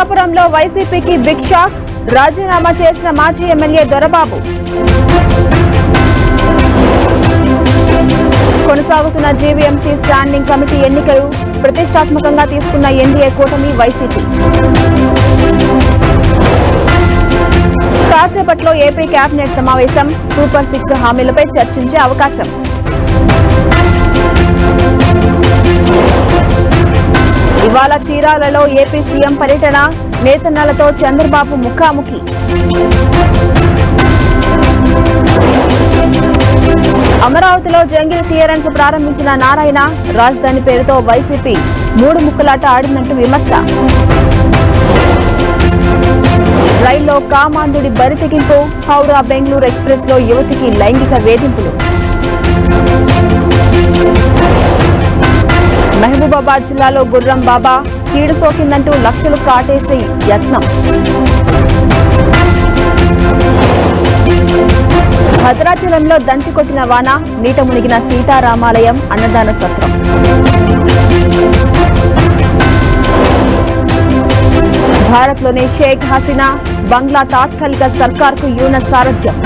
పిఠాపురంలో వైసీపీకి big shock. రాజీనామా చేసిన మాజీ ఎమ్మెల్యే దొరబాబు. కొనసాగుతున్న జీవీఎంసీ స్టాండింగ్ కమిటీ ఎన్నికలు ప్రతిష్టాత్మకంగా తీసుకున్న ఎన్డీఏ కూటమి వైసీపీ. కాసేపట్లో ఏపీ కేబినెట్ సమావేశం. సూపర్ సిక్స్ హామీలపై చర్చించే అవకాశం. ఇవాళ చీరాలలో ఏపీ సీఎం పర్యటన నేతన్నలతో చంద్రబాబు ముఖాముఖి. అమరావతిలో జంగిల్ క్లియరెన్స్ ప్రారంభించిన నారాయణ రాజధాని పేరుతో వైసీపీ మూడు ముక్కలాట ఆడిందంటూ విమర్శ. రైల్లో కామాంధుడి బరితెగింపు హౌరా బెంగళూరు ఎక్స్ప్రెస్లో యువతికి లైంగిక వేధింపులు. మహబూబాబాద్ జిల్లాలో గుర్రం బాబా కీడు సోకిందంటూ లక్షలు కాటేసే యత్నం. భద్రాచలంలో దంచికొట్టిన వాన నీట మునిగిన సీతారామాలయం అన్నదాన సత్రం. భారత్లోని షేక్ హసీనా బంగ్లా తాత్కాలిక సర్కార్కు యూన సారథ్యం.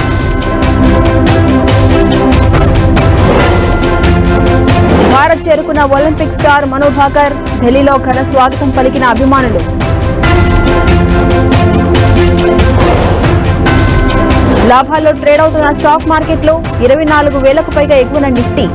భారత్ చేరుకున్న ఒలింపిక్ స్టార్ మనోభాకర్ ఢిల్లీలో ఘన స్వాగతం పలికిన అభిమానులు. లాభాల్లో ట్రేడ్ అవుతున్న స్టాక్ మార్కెట్లో ఇరవై నాలుగు వేలకు పైగా ఎగువన నిఫ్టీ.